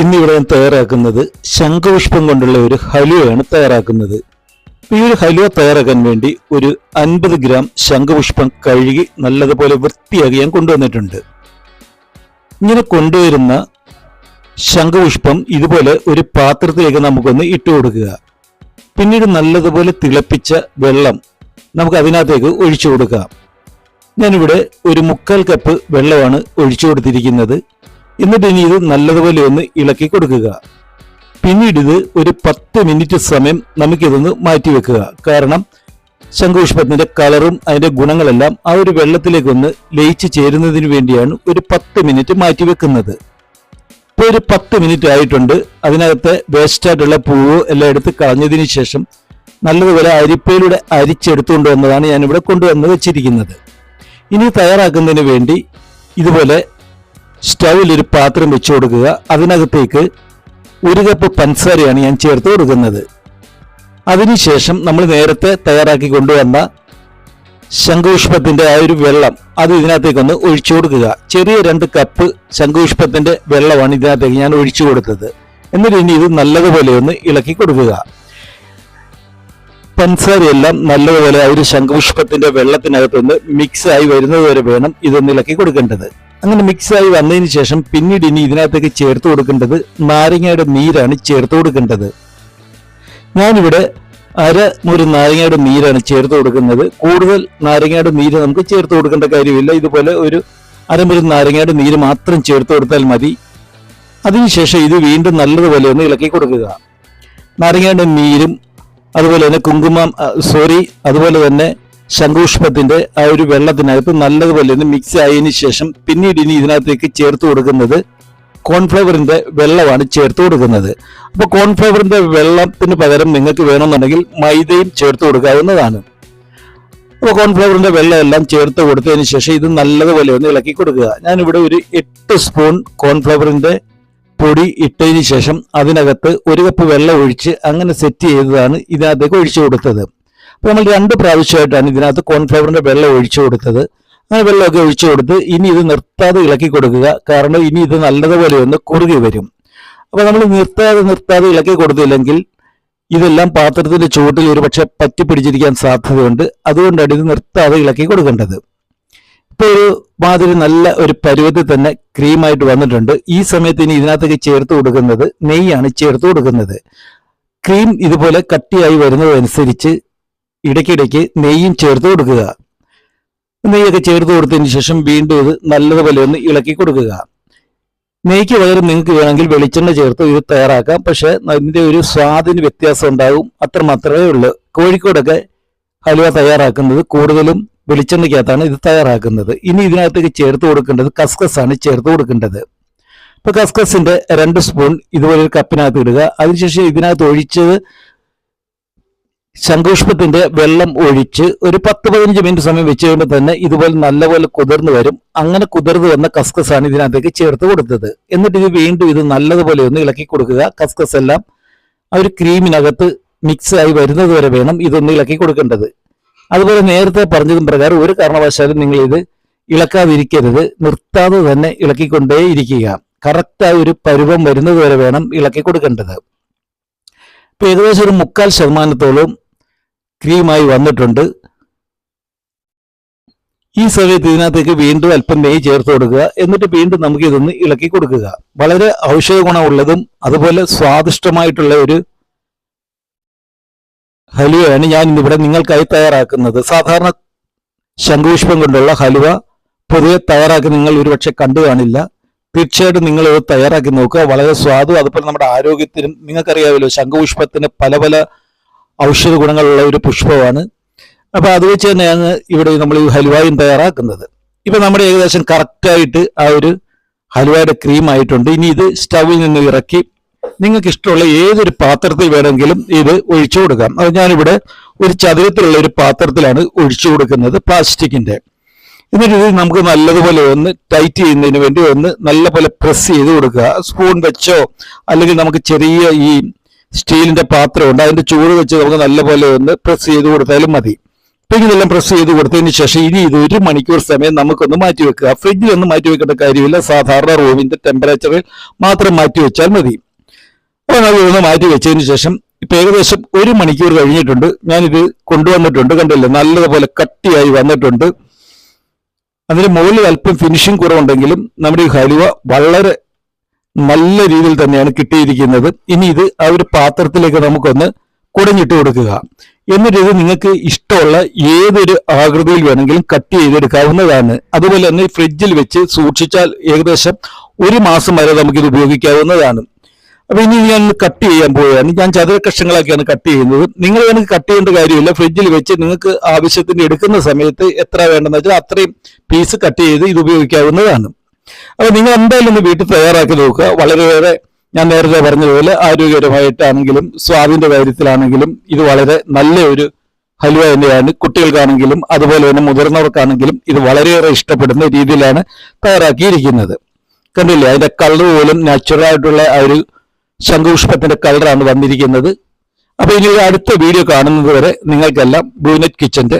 ഇന്നിവിടെ ഞാൻ തയ്യാറാക്കുന്നത് ശംഖുപുഷ്പം കൊണ്ടുള്ള ഒരു ഹലുവയാണ് തയ്യാറാക്കുന്നത്. ഈ ഒരു ഹലുവ തയ്യാറാക്കാൻ വേണ്ടി ഒരു അൻപത് ഗ്രാം ശംഖുപുഷ്പം കഴുകി നല്ലതുപോലെ വൃത്തിയാക്കി ഞാൻ കൊണ്ടുവന്നിട്ടുണ്ട്. ഇങ്ങനെ കൊണ്ടുവരുന്ന ശംഖുപുഷ്പം ഇതുപോലെ ഒരു പാത്രത്തിലേക്ക് നമുക്കൊന്ന് ഇട്ട് കൊടുക്കുക. പിന്നീട് നല്ലതുപോലെ തിളപ്പിച്ച വെള്ളം നമുക്ക് അതിനകത്തേക്ക് ഒഴിച്ചു കൊടുക്കാം. ഞാനിവിടെ ഒരു മുക്കാൽ കപ്പ് വെള്ളമാണ് ഒഴിച്ചു കൊടുത്തിരിക്കുന്നത്. എന്നിട്ട് ഇനി ഇത് നല്ലതുപോലെ ഒന്ന് ഇളക്കി കൊടുക്കുക. പിന്നീട് ഇത് ഒരു പത്ത് മിനിറ്റ് സമയം നമുക്കിതൊന്ന് മാറ്റി വെക്കുക. കാരണം ശംഖുപുഷ്പത്തിന്റെ കളറും അതിന്റെ ഗുണങ്ങളെല്ലാം ആ ഒരു വെള്ളത്തിലേക്കൊന്ന് ലയിച്ചു ചേരുന്നതിന് വേണ്ടിയാണ് ഒരു പത്ത് മിനിറ്റ് മാറ്റി വെക്കുന്നത്. ഇപ്പോൾ ഒരു പത്ത് മിനിറ്റ് ആയിട്ടുണ്ട്. അതിനകത്തെ വേസ്റ്റായിട്ടുള്ള പൂവ് എല്ലാം എടുത്ത് കളഞ്ഞതിന് ശേഷം നല്ലതുപോലെ അരിപ്പയിലൂടെ അരിച്ചെടുത്തുകൊണ്ട് വന്നതാണ് ഞാനിവിടെ കൊണ്ടുവന്ന് വെച്ചിരിക്കുന്നത്. ഇനി തയ്യാറാക്കുന്നതിന് വേണ്ടി ഇതുപോലെ സ്റ്റൗവിൽ ഒരു പാത്രം വെച്ചു കൊടുക്കുക. അതിനകത്തേക്ക് ഒരു കപ്പ് പഞ്ചസാരയാണ് ഞാൻ ചേർത്ത് കൊടുക്കുന്നത്. അതിനുശേഷം നമ്മൾ നേരത്തെ തയ്യാറാക്കി കൊണ്ടുവന്ന ശംഖുഷ്പത്തിന്റെ ആ ഒരു വെള്ളം അത് ഇതിനകത്തേക്കൊന്ന് ഒഴിച്ചു കൊടുക്കുക. ചെറിയ രണ്ട് കപ്പ് ശംഖുഷ്പത്തിന്റെ വെള്ളമാണ് ഇതിനകത്തേക്ക് ഞാൻ ഒഴിച്ചു കൊടുത്തത്. എന്നിട്ട് ഇനി ഇത് നല്ലതുപോലെ ഒന്ന് ഇളക്കി കൊടുക്കുക. പഞ്ചസാരയെല്ലാം നല്ലതുപോലെ ആ ഒരു ശംഖുഷ്പത്തിന്റെ വെള്ളത്തിനകത്തൊന്ന് മിക്സ് ആയി വരുന്നത് വരെ വേണം ഇതൊന്ന് ഇളക്കി കൊടുക്കേണ്ടത്. അങ്ങനെ മിക്സ് ആയി വന്നതിന് ശേഷം പിന്നീട് ഇനി ഇതിനകത്തേക്ക് ചേർത്ത് കൊടുക്കേണ്ടത് നാരങ്ങയുടെ നീരാണ് ചേർത്ത് കൊടുക്കേണ്ടത്. ഞാനിവിടെ അര മുറി നാരങ്ങയുടെ നീരാണ് ചേർത്ത് കൊടുക്കുന്നത്. കൂടുതൽ നാരങ്ങയുടെ നീര് നമുക്ക് ചേർത്ത് കൊടുക്കേണ്ട കാര്യമില്ല. ഇതുപോലെ ഒരു അരമുറി നാരങ്ങയുടെ നീര് മാത്രം ചേർത്ത് കൊടുത്താൽ മതി. അതിനുശേഷം ഇത് വീണ്ടും നല്ലതുപോലെ ഒന്ന് ഇളക്കി കൊടുക്കുക. നാരങ്ങയുടെ നീരും അതുപോലെ തന്നെ കുങ്കുമം സോറി അതുപോലെ തന്നെ ശംഖുഷ്പത്തിന്റെ ആ ഒരു വെള്ളത്തിനകത്ത് നല്ലതുപോലെ ഒന്ന് മിക്സ് ആയതിനു ശേഷം പിന്നീട് ഇനി ഇതിനകത്തേക്ക് ചേർത്ത് കൊടുക്കുന്നത് കോൺഫ്ലവറിന്റെ വെള്ളമാണ് ചേർത്ത് കൊടുക്കുന്നത്. അപ്പോൾ കോൺഫ്ലവറിന്റെ വെള്ളത്തിന് പകരം നിങ്ങൾക്ക് വേണമെന്നുണ്ടെങ്കിൽ മൈദയും ചേർത്ത് കൊടുക്കാവുന്നതാണ്. അപ്പോൾ കോൺഫ്ലവറിന്റെ വെള്ളം എല്ലാം ചേർത്ത് കൊടുത്തതിന് ശേഷം ഇത് നല്ലതുപോലെ ഒന്ന് ഇളക്കി കൊടുക്കുക. ഞാനിവിടെ ഒരു എട്ട് സ്പൂൺ കോൺഫ്ലവറിന്റെ പൊടി ഇട്ടതിന് ശേഷം അതിനകത്ത് ഒരു കപ്പ് വെള്ളം ഒഴിച്ച് അങ്ങനെ സെറ്റ് ചെയ്തതാണ് ഇതിനകത്തേക്ക് ഒഴിച്ചു കൊടുത്തത്. അപ്പോൾ നമ്മൾ രണ്ട് പ്രാവശ്യമായിട്ടാണ് ഇതിനകത്ത് കോൺഫ്ലവറിന്റെ വെള്ളം ഒഴിച്ചു കൊടുത്തത്. അങ്ങനെ വെള്ളമൊക്കെ ഒഴിച്ചു കൊടുത്ത് ഇനി ഇത് നിർത്താതെ ഇളക്കി കൊടുക്കുക. കാരണം ഇനി ഇത് നല്ലതുപോലെ ഒന്ന് കുറുകി വരും. അപ്പോൾ നമ്മൾ നിർത്താതെ നിർത്താതെ ഇളക്കി കൊടുത്തില്ലെങ്കിൽ ഇതെല്ലാം പാത്രത്തിന്റെ ചുവട്ടിൽ ഒരു പക്ഷെ പറ്റിപ്പിടിച്ചിരിക്കാൻ സാധ്യതയുണ്ട്. അതുകൊണ്ടാണ് ഇത് നിർത്താതെ ഇളക്കി കൊടുക്കേണ്ടത്. ഇപ്പോൾ ഒരു മാതിരി നല്ല ഒരു പരുവത്തിൽ തന്നെ ക്രീമായിട്ട് വന്നിട്ടുണ്ട്. ഈ സമയത്ത് ഇനി ഇതിനകത്തേക്ക് ചേർത്ത് കൊടുക്കുന്നത് നെയ്യാണ് ചേർത്ത് കൊടുക്കുന്നത്. ക്രീം ഇതുപോലെ കട്ടിയായി വരുന്നതനുസരിച്ച് ഇടയ്ക്കിടയ്ക്ക് നെയ്യും ചേർത്ത് കൊടുക്കുക. നെയ്യൊക്കെ ചേർത്ത് കൊടുത്തതിന് ശേഷം വീണ്ടും ഇത് നല്ലതുപോലെ ഒന്ന് ഇളക്കി കൊടുക്കുക. നെയ്ക്ക് പകരം നിങ്ങൾക്ക് വേണമെങ്കിൽ വെളിച്ചെണ്ണ ചേർത്ത് ഇത് തയ്യാറാക്കാം. പക്ഷെ അതിന്റെ ഒരു സ്വാദിന് വ്യത്യാസം ഉണ്ടാകും അത്ര മാത്രമേ ഉള്ളൂ. കോഴിക്കോടൊക്കെ ഹലുവ തയ്യാറാക്കുന്നത് കൂടുതലും വെളിച്ചെണ്ണയ്ക്കകത്താണ് ഇത് തയ്യാറാക്കുന്നത്. ഇനി ഇതിനകത്തേക്ക് ചേർത്ത് കൊടുക്കേണ്ടത് കസ്കസ് ആണ് ചേർത്ത് കൊടുക്കേണ്ടത്. ഇപ്പൊ കസ്കസിന്റെ രണ്ട് സ്പൂൺ ഇതുപോലെ ഒരു കപ്പിനകത്ത് ഇടുക. അതിനുശേഷം ഇതിനകത്ത് ഒഴിച്ചത് ശംഖുഷ്പത്തിന്റെ വെള്ളം ഒഴിച്ച് ഒരു പത്ത് പതിനഞ്ച് മിനിറ്റ് സമയം വെച്ച് കഴിയുമ്പോൾ തന്നെ ഇതുപോലെ നല്ലപോലെ കുതിർന്നു വരും. അങ്ങനെ കുതിർന്നു വന്ന കസ്കസാണ് ഇതിനകത്തേക്ക് ചേർത്ത് കൊടുത്തത്. എന്നിട്ട് ഇത് വീണ്ടും ഇത് നല്ലതുപോലെ ഒന്ന് ഇളക്കി കൊടുക്കുക. കസ്കസ് എല്ലാം ആ ഒരു ക്രീമിനകത്ത് മിക്സ് ആയി വരുന്നത് വരെ വേണം ഇതൊന്ന് ഇളക്കി കൊടുക്കേണ്ടത്. അതുപോലെ നേരത്തെ പറഞ്ഞതും പ്രകാരം ഒരു കാരണവശാലും നിങ്ങൾ ഇത് ഇളക്കാതിരിക്കരുത്. നിർത്താതെ തന്നെ ഇളക്കിക്കൊണ്ടേ ഇരിക്കുക കറക്റ്റായ ഒരു പരുവം വരുന്നത് വരെ വേണം ഇളക്കി കൊടുക്കേണ്ടത്. ഇപ്പൊ ഏകദേശം ഒരു മുക്കാൽ ശതമാനത്തോളം ക്രീമായി വന്നിട്ടുണ്ട്. ഈ സമയത്ത് ഇതിനകത്തേക്ക് വീണ്ടും അല്പം നെയ്യ് ചേർത്ത് കൊടുക്കുക. എന്നിട്ട് വീണ്ടും നമുക്ക് ഇതൊന്ന് ഇളക്കി കൊടുക്കുക. വളരെ ഔഷധ ഗുണമുള്ളതും അതുപോലെ സ്വാദിഷ്ടമായിട്ടുള്ള ഒരു ഹലുവയാണ് ഞാൻ ഇന്നിവിടെ നിങ്ങൾക്കായി തയ്യാറാക്കുന്നത്. സാധാരണ ശംഖുപുഷ്പം കൊണ്ടുള്ള ഹലുവ പൊതുവെ തയ്യാറാക്കി നിങ്ങൾ ഒരുപക്ഷെ കണ്ടു കാണില്ല. തീർച്ചയായിട്ടും നിങ്ങൾ ഇത് തയ്യാറാക്കി നോക്കുക. വളരെ സ്വാദും അതുപോലെ നമ്മുടെ ആരോഗ്യത്തിനും നിങ്ങൾക്കറിയാമല്ലോ ശംഖുപുഷ്പത്തിന് പല പല ഔഷധ ഗുണങ്ങളുള്ള ഒരു പുഷ്പമാണ്. അപ്പൊ അത് വെച്ച് തന്നെയാണ് ഇവിടെ നമ്മൾ ഈ ഹലുവായും തയ്യാറാക്കുന്നത്. ഇപ്പൊ നമ്മുടെ ഏകദേശം കറക്റ്റായിട്ട് ആ ഒരു ഹലുവയുടെ ക്രീം ആയിട്ടുണ്ട്. ഇനി ഇത് സ്റ്റവിൽ നിന്ന് ഇറക്കി നിങ്ങൾക്ക് ഇഷ്ടമുള്ള ഏതൊരു പാത്രത്തിൽ വേണമെങ്കിലും ഇത് ഒഴിച്ചു കൊടുക്കാം. അത് ഞാനിവിടെ ഒരു ചതുരത്തിലുള്ള ഒരു പാത്രത്തിലാണ് ഒഴിച്ചു കൊടുക്കുന്നത് പ്ലാസ്റ്റിക്കിന്റെ. എന്നിട്ട് നമുക്ക് നല്ലതുപോലെ ഒന്ന് ടൈറ്റ് ചെയ്യുന്നതിന് വേണ്ടി ഒന്ന് നല്ലപോലെ പ്രസ് ചെയ്ത് കൊടുക്കുക. സ്പൂൺ വെച്ചോ അല്ലെങ്കിൽ നമുക്ക് ചെറിയ ഈ സ്റ്റീലിന്റെ പാത്രമുണ്ട് അതിന്റെ ചൂട് വെച്ച് നമുക്ക് നല്ലപോലെ ഒന്ന് പ്രസ് ചെയ്ത് കൊടുത്താലും മതി. പിന്നെ ഇതെല്ലാം പ്രസ് ചെയ്ത് കൊടുത്തതിന് ശേഷം ഇനി ഇത് ഒരു മണിക്കൂർ സമയം നമുക്കൊന്ന് മാറ്റി വെക്കുക. ഫ്രിഡ്ജിൽ ഒന്നും മാറ്റി വെക്കേണ്ട കാര്യമില്ല. സാധാരണ റൂമിന്റെ ടെമ്പറേച്ചറിൽ മാത്രം മാറ്റി വെച്ചാൽ മതി. അപ്പോൾ ഒന്ന് മാറ്റി വെച്ചതിന് ശേഷം ഇപ്പൊ ഏകദേശം ഒരു മണിക്കൂർ കഴിഞ്ഞിട്ടുണ്ട്. ഞാനിത് കൊണ്ടുവന്നിട്ടുണ്ട്. കണ്ടില്ലേ? നല്ലതുപോലെ കട്ടിയായി വന്നിട്ടുണ്ട്. അതിന് മുകളിൽ അല്പം ഫിനിഷിംഗ് കുറവുണ്ടെങ്കിലും നമ്മുടെ ഈ ഹലുവ വളരെ നല്ല രീതിയിൽ തന്നെയാണ് കിട്ടിയിരിക്കുന്നത്. ഇനി ഇത് ആ ഒരു പാത്രത്തിലേക്ക് നമുക്കൊന്ന് കുടഞ്ഞിട്ട് കൊടുക്കുക. എന്നിട്ട് ഇത് നിങ്ങൾക്ക് ഇഷ്ടമുള്ള ഏതൊരു ആകൃതിയിൽ വേണമെങ്കിലും കട്ട് ചെയ്തെടുക്കാവുന്നതാണ്. അതുപോലെ തന്നെ ഫ്രിഡ്ജിൽ വെച്ച് സൂക്ഷിച്ചാൽ ഏകദേശം ഒരു മാസം വരെ നമുക്കിത് ഉപയോഗിക്കാവുന്നതാണ്. അപ്പൊ ഇനി ഞാൻ കട്ട് ചെയ്യാൻ പോവുകയാണ്. ഞാൻ ചതുര കഷ്ണങ്ങളൊക്കെയാണ് കട്ട് ചെയ്യുന്നത്. നിങ്ങൾ എനിക്ക് കട്ട് ചെയ്യേണ്ട കാര്യമില്ല. ഫ്രിഡ്ജിൽ വെച്ച് നിങ്ങൾക്ക് ആവശ്യത്തിന് എടുക്കുന്ന സമയത്ത് എത്ര വേണ്ടെന്ന് വെച്ചാൽ അത്രയും പീസ് കട്ട് ചെയ്ത് ഇത് ഉപയോഗിക്കാവുന്നതാണ്. അപ്പൊ നിങ്ങൾ എന്തായാലും ഒന്ന് വീട്ടിൽ തയ്യാറാക്കി നോക്കുക. വളരെയേറെ ഞാൻ നേരത്തെ പറഞ്ഞതുപോലെ ആരോഗ്യപരമായിട്ടാണെങ്കിലും സ്വാദിന്റെ കാര്യത്തിലാണെങ്കിലും ഇത് വളരെ നല്ല ഒരു ഹലുവ തന്നെയാണ്. കുട്ടികൾക്കാണെങ്കിലും അതുപോലെ തന്നെ മുതിർന്നവർക്കാണെങ്കിലും ഇത് വളരെയേറെ ഇഷ്ടപ്പെടുന്ന രീതിയിലാണ് തയ്യാറാക്കിയിരിക്കുന്നത്. കണ്ടില്ലേ? അതിന്റെ കളർ പോലും നാച്ചുറൽ ആയിട്ടുള്ള ആ ഒരു ശംഖുഷ്പത്തിന്റെ കളറാണ് വന്നിരിക്കുന്നത്. അപ്പൊ ഇനി അടുത്ത വീഡിയോ കാണുന്നത് വരെ നിങ്ങൾക്കെല്ലാം ബ്ലൂനെറ്റ് കിച്ചന്റെ